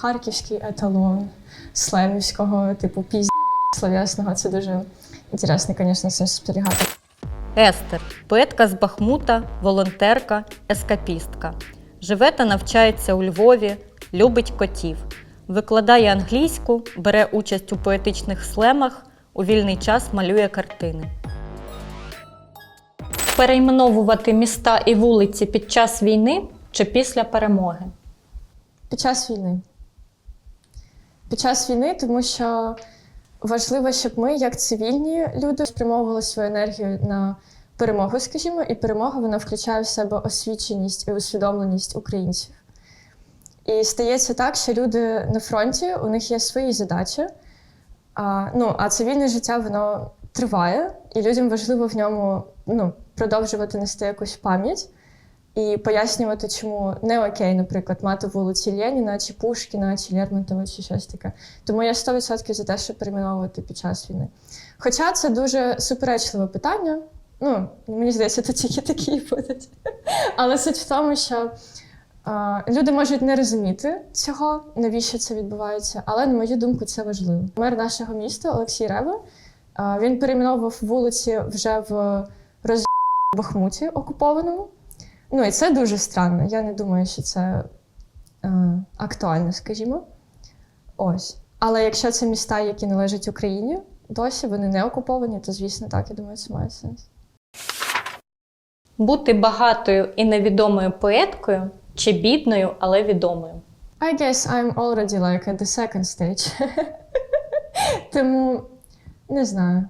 Харківський еталон слемівського, типу пізд слов'ясного. Це дуже інтересно, звісно, це спостерігати. Естер поетка з Бахмута, волонтерка, ескапістка. Живе та навчається у Львові, любить котів. Викладає англійську, бере участь у поетичних слемах, у вільний час малює картини. Перейменовувати міста і вулиці під час війни чи після перемоги. Під час війни. Під час війни, тому що важливо, щоб ми, як цивільні люди, спрямовували свою енергію на перемогу, скажімо, і перемога вона включає в себе освіченість і усвідомленість українців. І стається так, що люди на фронті, у них є свої задачі, а, ну, а цивільне життя воно триває, і людям важливо в ньому ну, продовжувати нести якусь пам'ять і пояснювати, чому не окей, наприклад, мати вулиці Леніна, чи Пушкіна, чи Лермонтова, чи щось таке. Тому я 100% за те, щоб перейменовувати під час війни. Хоча це дуже суперечливе питання. Ну, мені здається, тут тільки такі будуть. Але суть в тому, що а, люди можуть не розуміти цього, навіщо це відбувається, але на мою думку, це важливо. Мер нашого міста Олексій Рева а, він перейменовував вулиці вже в роз... Бахмуті окупованому. Ну і це дуже странно. Я не думаю, що це е, актуально, скажімо. Ось. Але якщо це міста, які належать Україні, досі вони не окуповані, то звісно так, я думаю, це має сенс. Бути багатою і невідомою поеткою чи бідною, але відомою. I guess I'm already like at the second stage. Тому не знаю.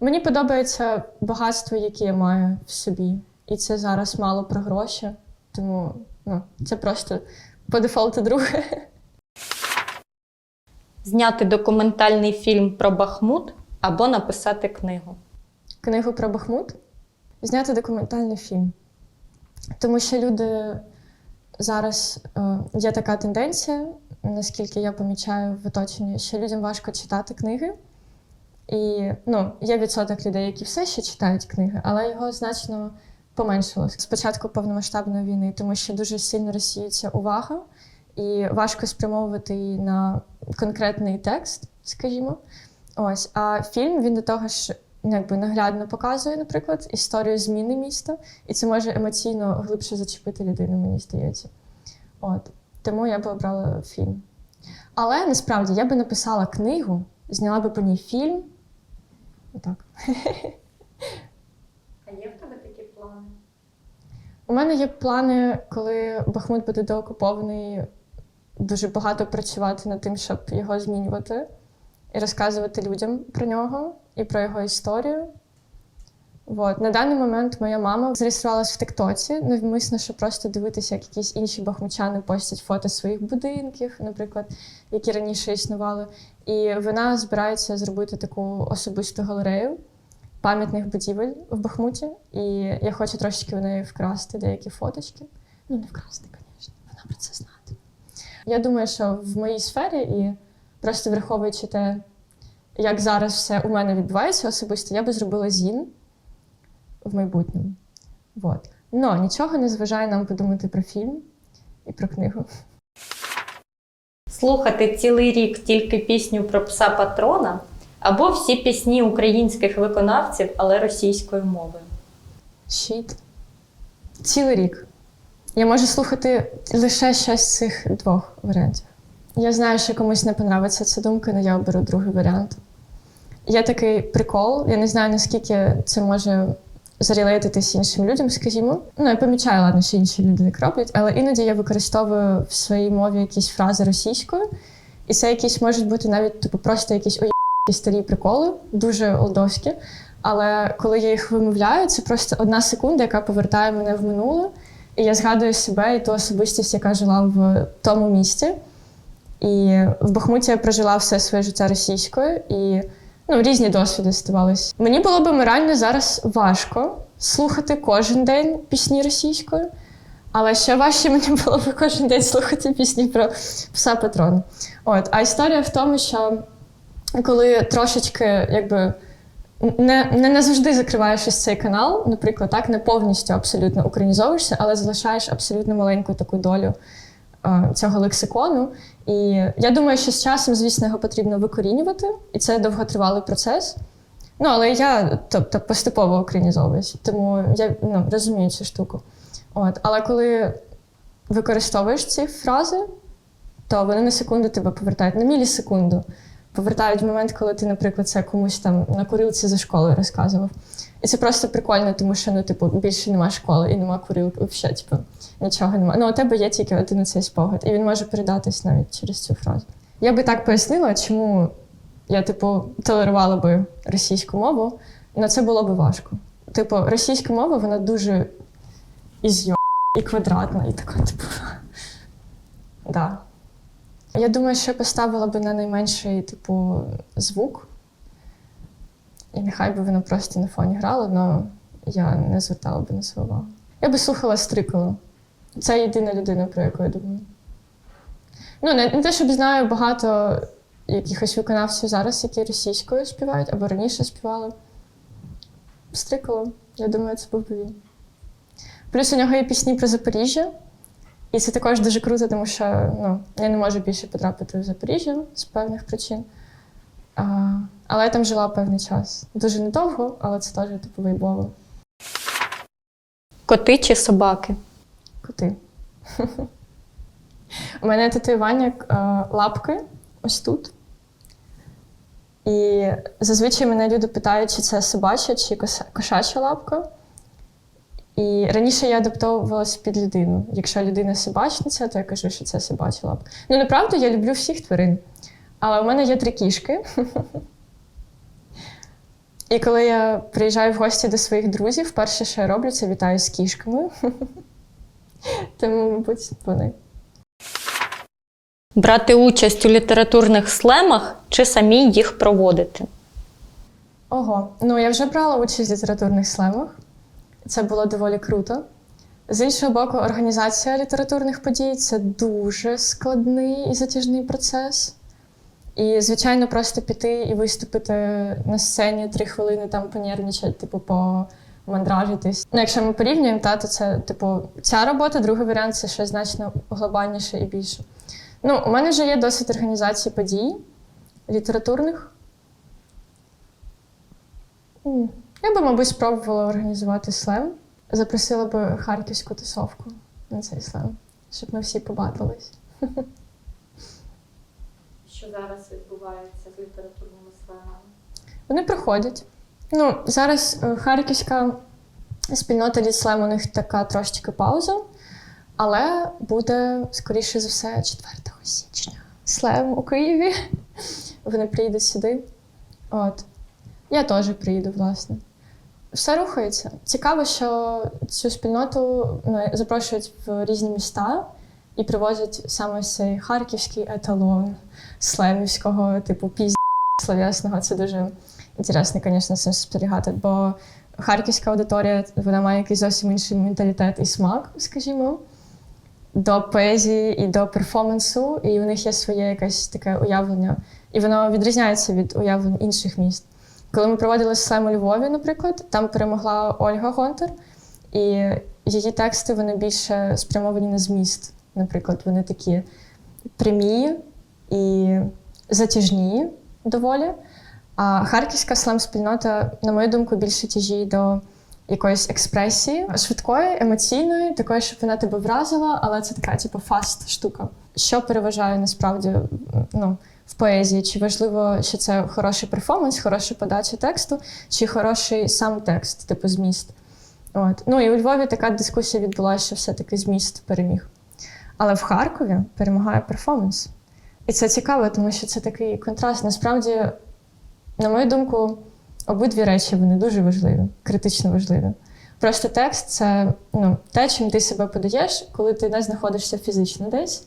Мені подобається багатство, яке я маю в собі. І це зараз мало про гроші. Тому ну, це просто по дефолту друге. Зняти документальний фільм про Бахмут або написати книгу. книгу про Бахмут, зняти документальний фільм. Тому що люди зараз е, є така тенденція, наскільки я помічаю в оточенні, що людям важко читати книги. І ну, є відсоток людей, які все ще читають книги, але його значно поменшилось з початку повномасштабної війни, тому що дуже сильно розсіюється увага, і важко спрямовувати її на конкретний текст, скажімо. Ось, а фільм він до того ж ну, якби наглядно показує, наприклад, історію зміни міста, і це може емоційно глибше зачепити людину, мені здається. От. Тому я би обрала фільм. Але насправді я би написала книгу, зняла би по ній фільм. Отак. А є в тебе такі плани? У мене є плани, коли Бахмут буде деокупований, дуже багато працювати над тим, щоб його змінювати і розказувати людям про нього і про його історію. От. На даний момент моя мама зареєструвалась в Тиктоці, навмисно, щоб просто дивитися, як якісь інші бахмучани постять фото своїх будинків, наприклад, які раніше існували. І вона збирається зробити таку особисту галерею пам'ятних будівель в Бахмуті. І я хочу трошечки в неї вкрасти деякі фоточки. Ну, не вкрасти, звісно, вона про це знати. Я думаю, що в моїй сфері і просто враховуючи те, як зараз все у мене відбувається особисто, я би зробила зін в майбутньому. Вот. Но нічого не зважає нам подумати про фільм і про книгу. Слухати цілий рік тільки пісню про пса патрона або всі пісні українських виконавців, але російською мовою. Щит. Цілий рік. Я можу слухати лише щось з цих двох варіантів. Я знаю, що комусь не подобається ця думка, але я оберу другий варіант. Є такий прикол, я не знаю, наскільки це може зарелейтитись іншим людям, скажімо. Ну, я помічаю, ладно, що інші люди так роблять, але іноді я використовую в своїй мові якісь фрази російською, і це якісь можуть бути навіть типу, просто якісь старі приколи, дуже олдовські. Але коли я їх вимовляю, це просто одна секунда, яка повертає мене в минуле. І я згадую себе і ту особистість, яка жила в тому місті. І в Бахмуті я прожила все своє життя російською, і ну, різні досвіди ставалися. Мені було б морально зараз важко слухати кожен день пісні російською, але ще важче мені було б кожен день слухати пісні про пса Патрона. От, а історія в тому, що коли трошечки якби. Не, не назавжди закриваєш ось цей канал, наприклад, так, не повністю абсолютно українізовуєшся, але залишаєш абсолютно маленьку таку долю е, цього лексикону. І я думаю, що з часом, звісно, його потрібно викорінювати, і це довготривалий процес. Ну, але я тобто, поступово українізовуюсь, тому я ну, розумію цю штуку. От. Але коли використовуєш ці фрази, то вони на секунду тебе повертають, на мілісекунду. Повертають в момент, коли ти, наприклад, це комусь там на курилці за школою розказував. І це просто прикольно, тому що ну, типу, більше нема школи і нема курилки, взагалі, типу, нічого немає. Ну, у тебе є тільки один цей спогад, і він може передатись навіть через цю фразу. Я би так пояснила, чому я, типу, толерувала би російську мову, але це було би важко. Типу, російська мова, вона дуже ізйо і квадратна, і така, типу. Да. Я думаю, що я поставила би на найменший, типу, звук. І нехай би воно просто на фоні грало, але я не звертала би на це увагу. Я би слухала стрикало. Це єдина людина, про яку я думаю. Ну, не, не те, щоб знаю багато якихось виконавців зараз, які російською співають або раніше співали. Стрикало. Я думаю, це був він. Плюс у нього є пісні про Запоріжжя. І це також дуже круто, тому що ну, я не можу більше потрапити в Запоріжжя з певних причин. А, але я там жила певний час. Дуже недовго, але це теж типу вайбово. Коти чи собаки? Коти. У мене татуювання е, лапки ось тут. І зазвичай мене люди питають, чи це собача чи кошача лапка. І раніше я адаптовувалася під людину. Якщо людина собачниця, то я кажу, що це собача лапка. Ну, направду, я люблю всіх тварин. Але у мене є три кішки. І коли я приїжджаю в гості до своїх друзів, перше, що я роблю, це вітаю з кішками. Тому, мабуть, вони. Брати участь у літературних слемах чи самі їх проводити? Ого, ну я вже брала участь в літературних слемах. Це було доволі круто. З іншого боку, організація літературних подій це дуже складний і затяжний процес. І, звичайно, просто піти і виступити на сцені три хвилини там понервничати, типу, помандражитись. Ну, якщо ми порівнюємо, та, то це, типу, ця робота, другий варіант це щось значно глобальніше і більше. Ну, у мене вже є досвід організації подій літературних. Я би, мабуть, спробувала організувати слем. Запросила би харківську тусовку на цей слем, щоб ми всі побачились. Що зараз відбувається з літературними слемами? Вони приходять. Ну, зараз е, харківська спільнота ліслем у них така трошечки пауза, але буде, скоріше за все, 4 січня. Слем у Києві. Вони приїдуть сюди. От. Я теж приїду, власне. Все рухається. Цікаво, що цю спільноту ну, запрошують в різні міста і привозять саме цей харківський еталон слемівського, типу пізд словесного. Це дуже інтересно, звісно, цим спостерігати, бо харківська аудиторія вона має якийсь зовсім інший менталітет і смак, скажімо, до поезії і до перформансу, і у них є своє якесь таке уявлення, і воно відрізняється від уявлень інших міст. Коли ми проводили слем у Львові, наприклад, там перемогла Ольга Гонтар, і її тексти вони більше спрямовані на зміст. Наприклад, вони такі прямі і затяжні доволі. А харківська слем-спільнота, на мою думку, більше тяжіє до якоїсь експресії швидкої, емоційної, такої, щоб вона тебе вразила, але це така, типу, фаст штука. Що переважає насправді ну, в поезії? Чи важливо, що це хороший перформанс, хороша подача тексту, чи хороший сам текст, типу зміст? От. Ну і у Львові така дискусія відбулася, що все-таки зміст переміг. Але в Харкові перемагає перформанс. І це цікаво, тому що це такий контраст. Насправді, на мою думку, обидві речі вони дуже важливі, критично важливі. Просто текст це ну, те, чим ти себе подаєш, коли ти не знаходишся фізично десь.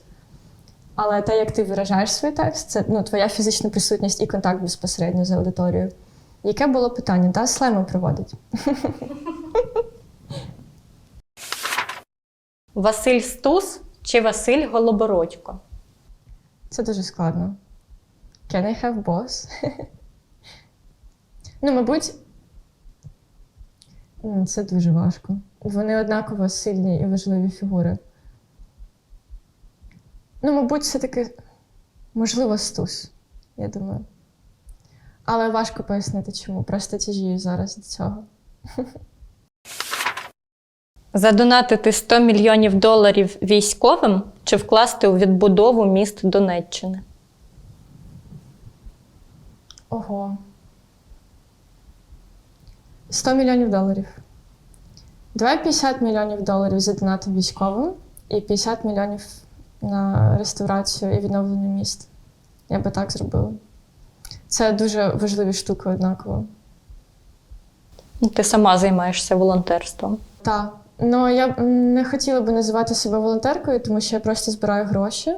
Але те, як ти виражаєш свій текст, це ну, твоя фізична присутність і контакт безпосередньо з аудиторією. Яке було питання? Та слеми проводить. Василь Стус чи Василь Голобородько? Це дуже складно. Can I have boss? ну, мабуть, це дуже важко. Вони однаково сильні і важливі фігури. Ну, мабуть, все-таки, можливо, стус, я думаю. Але важко пояснити, чому. Просто тяжію зараз до цього. Задонатити 100 мільйонів доларів військовим чи вкласти у відбудову міст Донеччини? Ого. 100 мільйонів доларів. Давай 50 мільйонів доларів задонатим військовим і 50 мільйонів на реставрацію і відновлення міст. Я би так зробила. Це дуже важливі штуки однаково. Ти сама займаєшся волонтерством. Так. Ну я б не хотіла би називати себе волонтеркою, тому що я просто збираю гроші.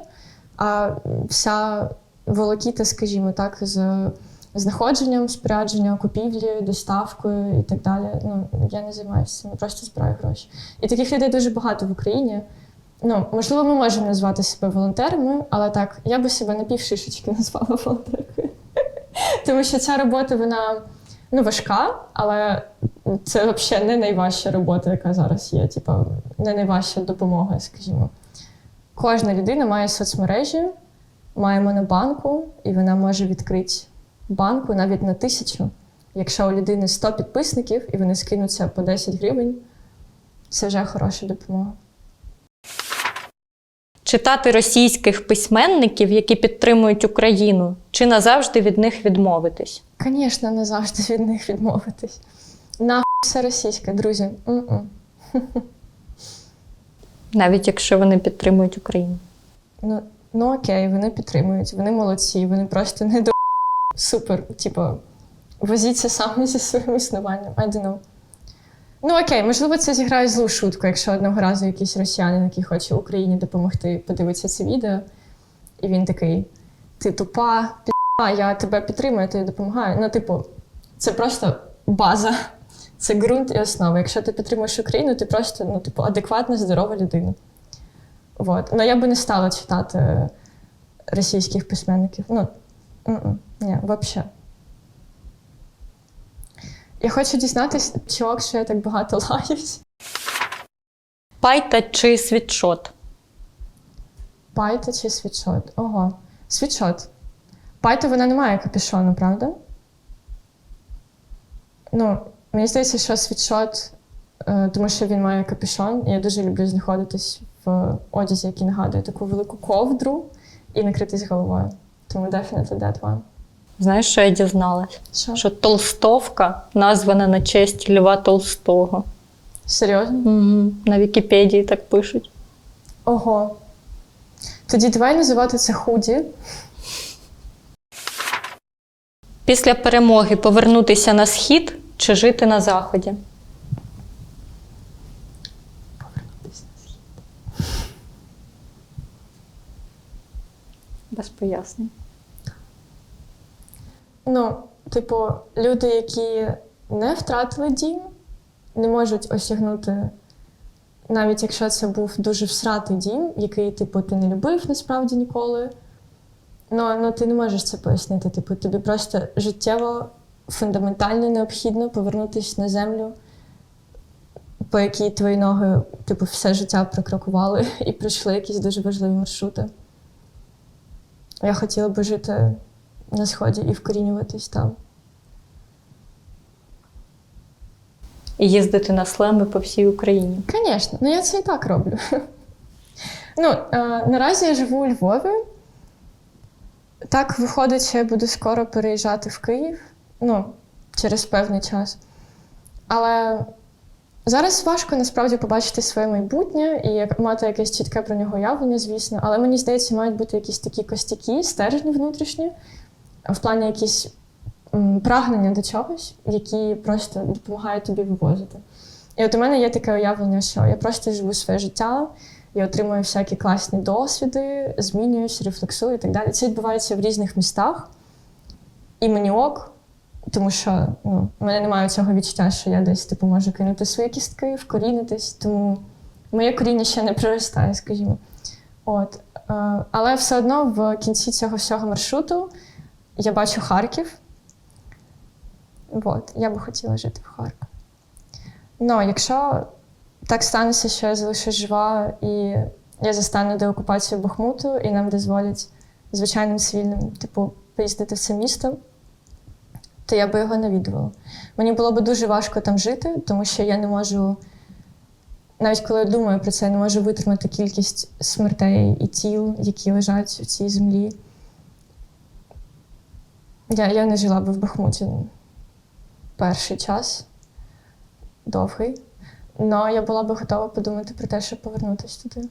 А вся волокіта, скажімо так, з знаходженням, спорядженням, купівлею, доставкою і так далі. Ну, я не займаюся цим, я просто збираю гроші. І таких людей дуже багато в Україні. Ну, можливо, ми можемо назвати себе волонтерами, але так, я би себе на півшишечки назвала волонтеркою. Тому що ця робота, вона ну, важка, але це взагалі не найважча робота, яка зараз є. Типа, не найважча допомога, скажімо. Кожна людина має соцмережі, має монобанку, і вона може відкрити банку навіть на тисячу. Якщо у людини 100 підписників і вони скинуться по 10 гривень, це вже хороша допомога. Читати російських письменників, які підтримують Україну, чи назавжди від них відмовитись? Звісно, не завжди від них відмовитись. Нахуй все російське, друзі. М-м. Навіть якщо вони підтримують Україну. Ну, ну окей, вони підтримують, вони молодці, вони просто не до супер. Типу, возіться саме зі своїм існуванням. I don't know. Ну окей, можливо, це зіграє злу шутку, якщо одного разу якийсь росіянин, який хоче Україні допомогти, подивиться це відео, і він такий: ти тупа, пі***а, я тебе підтримую, я тобі допомагаю. Ну, типу, це просто база, це ґрунт і основа. Якщо ти підтримуєш Україну, ти просто ну, типу, адекватна, здорова людина. Вот. Ну, я би не стала читати російських письменників. Ну, ні, взагалі. Я хочу дізнатися, чувак, що я так багато лаюсь. Пайта чи світшот? Пайта чи світшот? Ого. Світшот. Пайта вона не має капюшону, правда? Ну, мені здається, що світшот, е, тому що він має капюшон, і я дуже люблю знаходитись в одязі, який нагадує таку велику ковдру і накритись головою. Тому definitely that one. Знаєш, що я дізналась? Що? Що Толстовка названа на честь Льва Толстого. Серйозно? Угу. На Вікіпедії так пишуть. Ого. Тоді давай називати це худі. Після перемоги повернутися на схід чи жити на заході? Повернутися на схід. Без пояснень. Ну, типу, люди, які не втратили дім, не можуть осягнути, навіть якщо це був дуже всратий дім, який, типу, ти не любив насправді ніколи. Ну, ну ти не можеш це пояснити. Типу, тобі просто життєво, фундаментально необхідно повернутися на землю, по якій твої ноги, типу, все життя прокрокували і пройшли якісь дуже важливі маршрути. Я хотіла би жити на сході і вкорінюватись там. І їздити на слеми по всій Україні. Звісно, ну я це і так роблю. Ну, е, наразі я живу у Львові. Так виходить, що я буду скоро переїжджати в Київ, ну, через певний час. Але зараз важко насправді побачити своє майбутнє і мати якесь чітке про нього уявлення, звісно. Але мені здається, мають бути якісь такі костяки, стержні внутрішні, в плані якісь прагнення до чогось, які просто допомагають тобі вивозити. І от у мене є таке уявлення, що я просто живу своє життя, я отримую всякі класні досвіди, змінююсь, рефлексую і так далі. Це відбувається в різних містах. І мені ок, тому що ну, в мене немає цього відчуття, що я десь типу, можу кинути свої кістки, вкорінитись, тому моє коріння ще не проростає, скажімо. От. Е, але все одно в кінці цього всього маршруту я бачу Харків. От, я би хотіла жити в Харкові. Ну, якщо так станеться, що я залишусь жива і я застану деокупацію Бахмуту і нам дозволять звичайним цивільним, типу, поїздити в це місто, то я би його навідувала. Мені було б дуже важко там жити, тому що я не можу, навіть коли я думаю про це, я не можу витримати кількість смертей і тіл, які лежать у цій землі. Я, я не жила би в Бахмуті перший час, довгий. Але я була би готова подумати про те, щоб повернутися туди.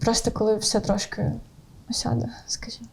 Просто коли все трошки осяде, скажімо.